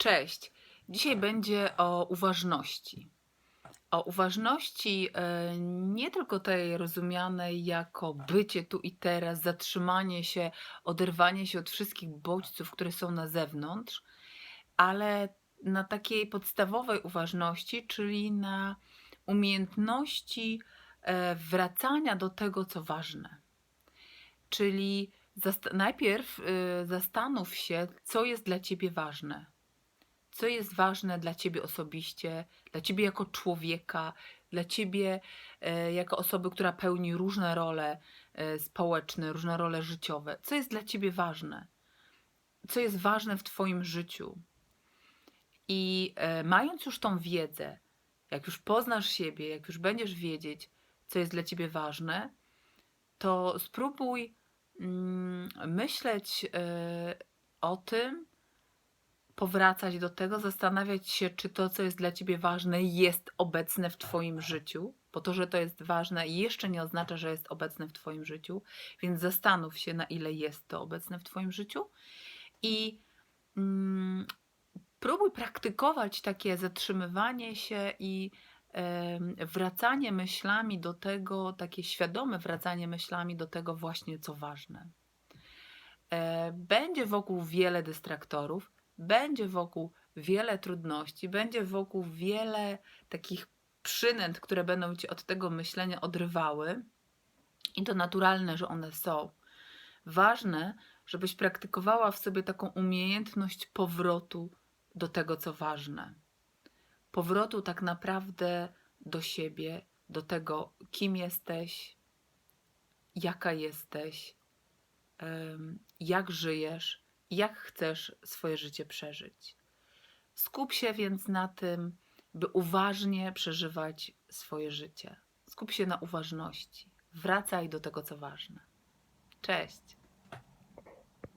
Cześć. Dzisiaj będzie o uważności. O uważności e, nie tylko tej rozumianej jako bycie tu i teraz, zatrzymanie się, oderwanie się od wszystkich bodźców, które są na zewnątrz, ale na takiej podstawowej uważności, czyli na umiejętności e, wracania do tego, co ważne. Czyli najpierw e, zastanów się, co jest dla ciebie ważne co jest ważne dla ciebie osobiście, dla ciebie jako człowieka, dla ciebie e, jako osoby, która pełni różne role e, społeczne, różne role życiowe. Co jest dla ciebie ważne? Co jest ważne w twoim życiu? I e, mając już tą wiedzę, jak już poznasz siebie, jak już będziesz wiedzieć, co jest dla ciebie ważne, to spróbuj mm, myśleć e, o tym, powracać do tego, zastanawiać się, czy to, co jest dla ciebie ważne, jest obecne w twoim życiu, bo to, że to jest ważne, jeszcze nie oznacza, że jest obecne w twoim życiu, więc zastanów się, na ile jest to obecne w twoim życiu i mm, próbuj praktykować takie zatrzymywanie się i wracanie myślami do tego, takie świadome wracanie myślami do tego właśnie, co ważne. E, Będzie wokół wiele dystraktorów, będzie wokół wiele trudności, będzie wokół wiele takich przynęt, które będą cię od tego myślenia odrywały. I to naturalne, że one są. Ważne, żebyś praktykowała w sobie taką umiejętność powrotu do tego, co ważne. Powrotu tak naprawdę do siebie, do tego, kim jesteś, jaka jesteś, jak żyjesz, jak chcesz swoje życie przeżyć. Skup się więc na tym, by uważnie przeżywać swoje życie. Skup się na uważności. Wracaj do tego, co ważne. Cześć.